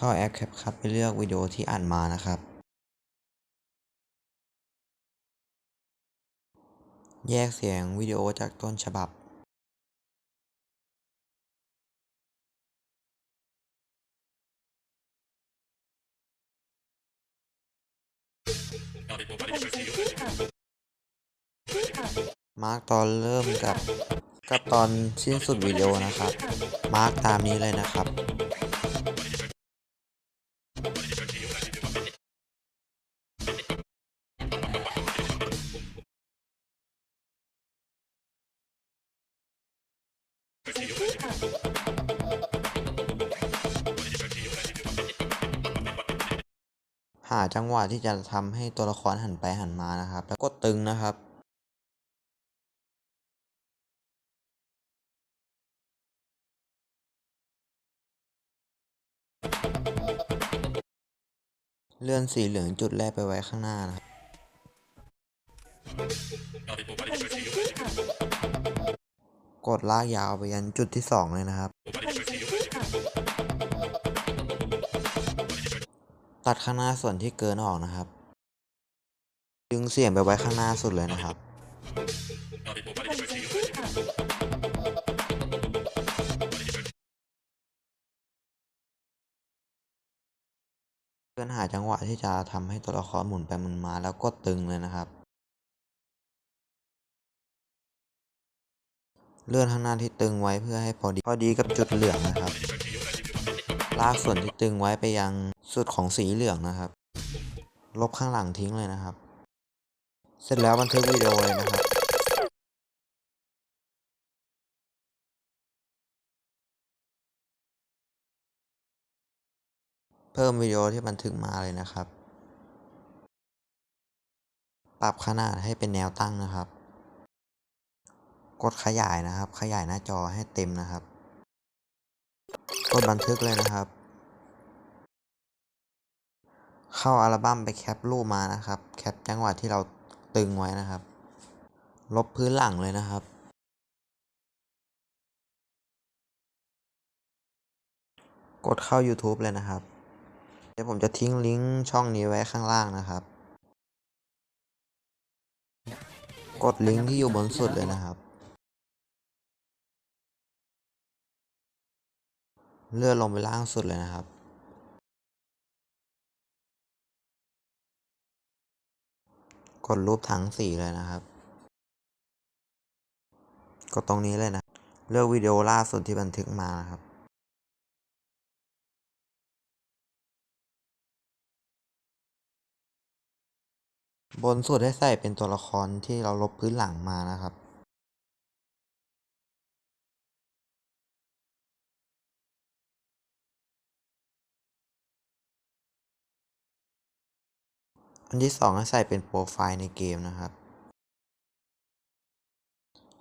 เข้าแอป CapCut ไปเลือกวิดีโอที่อัดมานะครับ แยกเสียงวิดีโอจากต้นฉบับ มาร์กตอนเริ่มกับ กับตอนสิ้นสุดวิดีโอนะครับ มาร์กตามนี้เลยนะครับ หาจังหวะที่จะทำให้ตัวละครหันไปหันมานะครับ แล้วกดตึงนะครับเลื่อนสีเหลืองจุดแรกไปไว้ข้างหน้านะครับ กดลากยาวไปยันจุดที่สองเลยนะครับ ตัดข้างหน้าส่วนที่เกินออกนะครับ ดึงเสียงไปไว้ข้างหน้าสุดเลยนะครับ เพื่อนหาจังหวะที่จะทำให้ตัวละครหมุนไปหมุนมาแล้วกดตึงเลยนะครับ เลื่อนข้างหน้าที่ตึงไว้เพื่อให้พอดีพอดีกับจุดเหลืองนะครับ ลากส่วนที่ตึงไว้ไปยังสุดของสีเหลืองนะครับ ลบข้างหลังทิ้งเลยนะครับ เสร็จแล้วบันทึกวิดีโอเลยนะครับเพิ่มวิดีโอที่บันทึกมาเลยนะครับ ปรับขนาดให้เป็นแนวตั้งนะครับ กดขยายนะครับ ขยายหน้าจอให้เต็มนะครับ กดบันทึกเลยนะครับ เข้าอัลบั้มไปแคปรูปมานะครับ แคปจังหวะที่เราตึงไว้นะครับ ลบพื้นหลังเลยนะครับ กดเข้า YouTube เลยนะครับ เดี๋ยวผมจะทิ้งลิงก์ช่องนี้ไว้ข้างล่างนะครับ กดลิงก์ที่อยู่บนสุดเลยนะครับ เลื่อนลงไปล่างสุดเลยนะครับกดรูปทั้งสีเลยนะครับ กดตรงนี้เลยนะ เลือกวิดีโอล่าสุดที่บันทึกมานะครับ บนสุดให้ใส่เป็นตัวละครที่เราลบพื้นหลังมานะครับ อันที่สองให้ใส่เป็นโปรไฟล์ในเกมนะครับ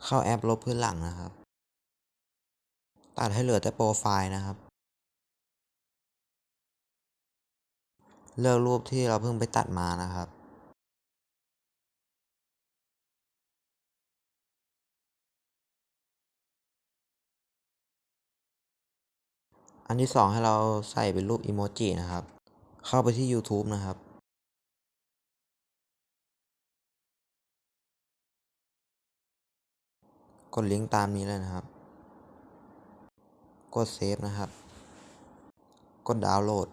เข้าแอปลบพื้นหลังนะครับ ตัดให้เหลือแต่โปรไฟล์นะครับ เลือกรูปที่เราเพิ่งไปตัดมานะครับอันที่สองให้เราใส่เป็นรูปอีโมจินะครับ เข้าไปที่ YouTube นะครับ กดลิงก์ตามนี้เลยนะครับ กดเซฟนะครับ กดดาวน์โหลด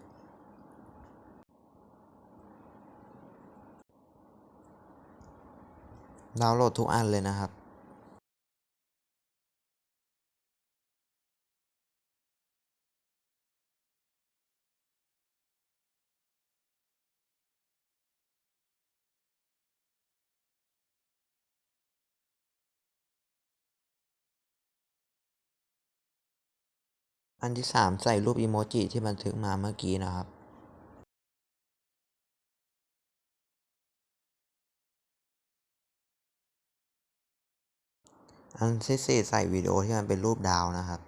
ดาวน์โหลดทุกอันเลยนะครับ อันที่สามใส่รูปอีโมจิที่บันทึกมาเมื่อกี้นะครับอันที่สี่ใส่วิดีโอที่มันเป็นรูปดาวนะครับ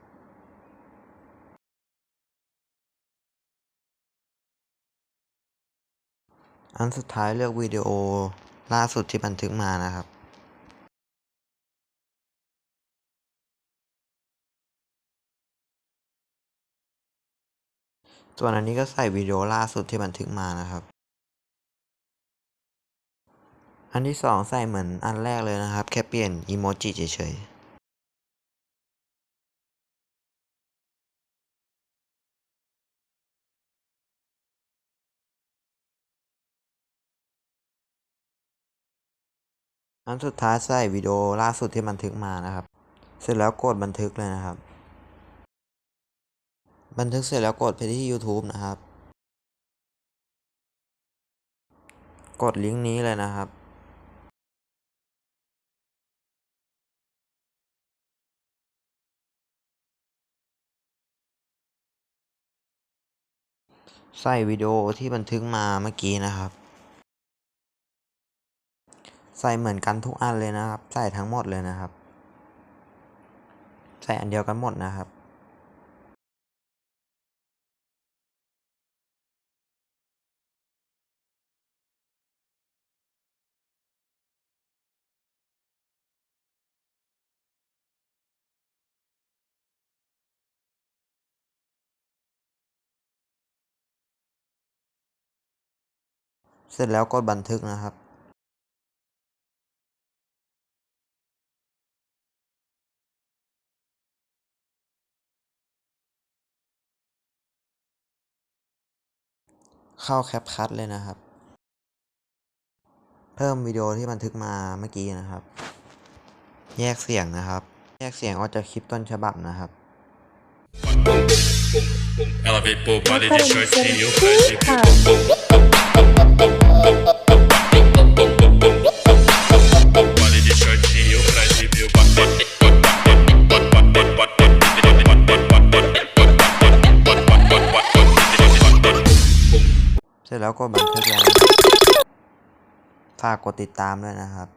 อันสุดท้ายเลือกวิดีโอล่าสุดที่บันทึกมานะครับ ส่วนอันนี้ก็ใส่วิดีโอล่าสุดที่บันทึกมานะครับ อันที่สองใส่เหมือนอันแรกเลยนะครับ แค่เปลี่ยนอีโมจิเฉยๆอันสุดท้ายใส่วิดีโอล่าสุดที่บันทึกมานะครับ เสร็จแล้วกดบันทึกเลยนะครับ บันทึกเสร็จแล้วกดไปที่ YouTube นะครับ กดลิงก์นี้เลยนะครับ ใส่วิดีโอที่บันทึกมาเมื่อกี้นะครับ ใส่เหมือนกันทุกอันเลยนะครับ ใส่ทั้งหมดเลยนะครับ ใส่อันเดียวกันหมดนะครับ เสร็จแล้วกดบันทึกนะครับเข้าแคปคัดเลยนะครับ เพิ่มวิดีโอที่บันทึกมาเมื่อกี้นะครับ แยกเสียงนะครับ แยกเสียงออกจากคลิปต้นฉบับนะครับ Ela veio por vale de short e เสร็จแล้วก็บันทึกแล้วฝากกดติดตามด้วยนะครับ